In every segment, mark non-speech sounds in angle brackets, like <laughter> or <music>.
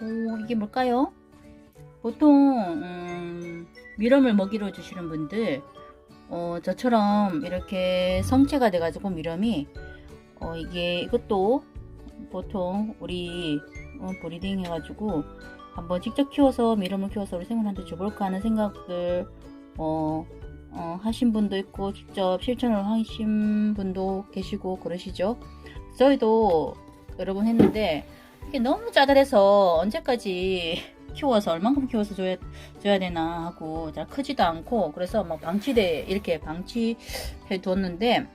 오, 이게 뭘까요? 보통 음, 미럼을 먹이로 주시는 분들 어, 저처럼 이렇게 성체가 돼가지고 미럼이 어, 이게 이것도 보통 우리 어, 브리딩 해가지고 한번 직접 키워서 미럼을 키워서 우리 생물한테 줘볼까 하는 생각을 어, 어, 하신 분도 있고 직접 실천을 하신 분도 계시고 그러시죠. 저희도 여러 번 했는데 이게 너무 짜잘해서 언제까지 키워서 얼만큼 키워서 줘야, 줘야 되나 하고 잘 크지도 않고 그래서 막 방치돼 이렇게 방치해 뒀는데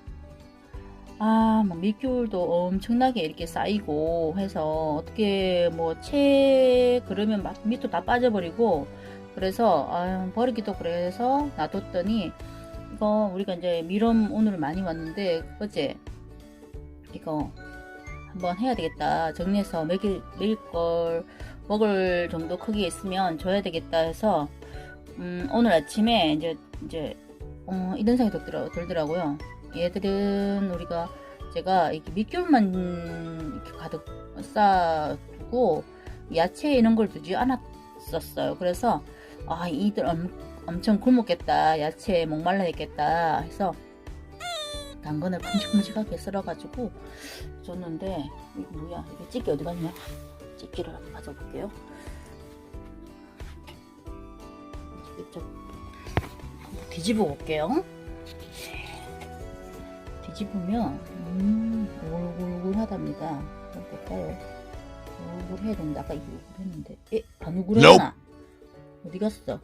아, 뭐 밑귤도 엄청나게 이렇게 쌓이고 해서 어떻게 뭐 채 그러면 막 밑도 다 빠져버리고 그래서 아, 버리기도 그래서 놔뒀더니 이거 우리가 이제 미럼 오늘 많이 왔는데 어제 이거 한번 해야 되겠다 정리해서 먹일 먹일 걸 먹을 정도 크기에 있으면 줘야 되겠다 해서 음, 오늘 아침에 이제 이제 어, 이런 생각이 들더라, 들더라고요. 얘들은 우리가 제가 이렇게 밑귤만 이렇게 가득 쌓아두고 야채 이런 걸 두지 않았었어요. 그래서 아 이들 엄, 엄청 굶었겠다 야채 목말라 있겠다 해서 당근을 큼직큼직하게 썰어가지고 줬는데 이거 뭐야? 이거 찌개 어디 갔냐? 찌개를 한번 가져볼게요. 뒤집어 볼게요. 뒤집으면 음 오글오글하답니다. 한번 볼까요 오글해야 된다. 아까 이거 오글했는데. 에? 안 오글하잖아 어디 갔어?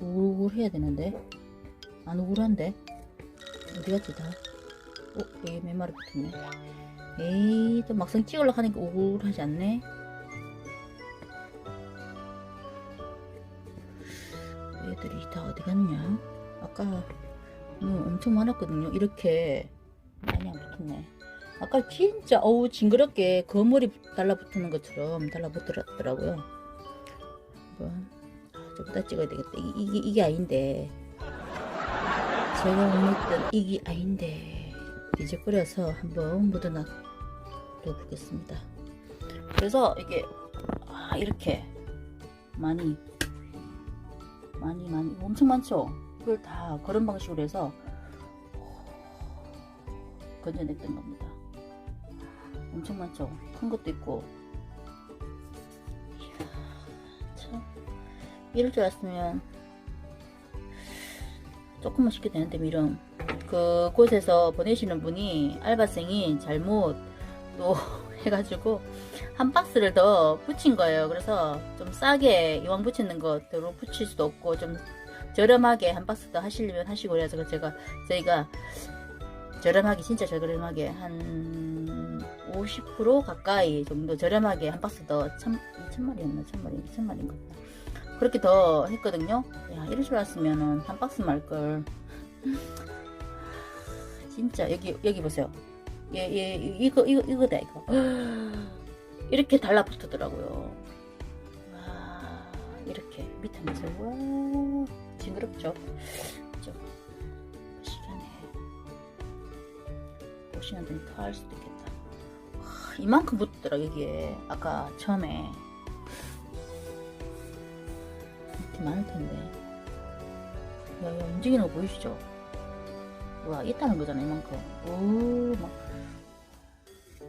오글오글 해야 되는데. 안 오글한데 어디 갔지 다? 어? 여기 몇 마리 붙었네. 에이 또 막상 찍으려고 하니까 오글하지 않네? 얘들이 다 어디 갔냐? 아까 뭐 엄청 많았거든요. 이렇게 많이 안 붙었네. 아까 진짜 어우 징그럽게 거머리 달라붙는 것처럼 달라붙더라고요. 한번 아, 좀 이따 찍어야 되겠다. 이, 이게 이게 아닌데 제가 원했던 이게 아닌데 이제 끓여서 한번 묻어놔 보겠습니다. 그래서 이게 아, 이렇게 많이 많이 많이 엄청 많죠. 이걸 다 그런 방식으로 해서 건져냈던 겁니다. 엄청 많죠. 큰 것도 있고 이럴 줄 알았으면 조금만 시켜도 되는데 미름 그곳에서 보내시는 분이 알바생이 잘못 또 <laughs> 해가지고 한 박스를 더 붙인 거예요. 그래서 좀 싸게 이왕 붙이는 것대로 붙일 수도 없고 좀 저렴하게 한 박스 더 하시려면 하시고 그래서 제가 저희가 저렴하게 진짜 저렴하게 한 50% 가까이 정도 저렴하게 한 박스 더 천, 2천마리였나? 천마리 2천마리인 것 같다 그렇게 더 했거든요. 야, 이럴 줄 알았으면은 한 박스 말걸. <laughs> 진짜 여기 여기 보세요. 얘, 얘 이거 이거 이거다 이거. <gasps> 이렇게 달라붙더라고요. 와, 이렇게 밑에 보세요. 와, 징그럽죠? 좀 시간에 보시는 분이 더할 수도 있겠다. 와, 이만큼 붙더라 여기에 아까 처음에 이렇게 많을 텐데. 야, 야, 움직이는 거 보이시죠? 와, 있다는 거잖아, 이만큼. 오, 막,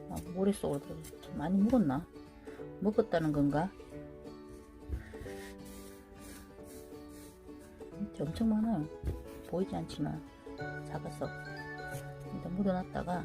막 모래 속으로 들어. 좀 많이 먹었나? 먹었다는 건가? 엄청 많아요. 보이지 않지만, 작아서. 일단 묻어놨다가,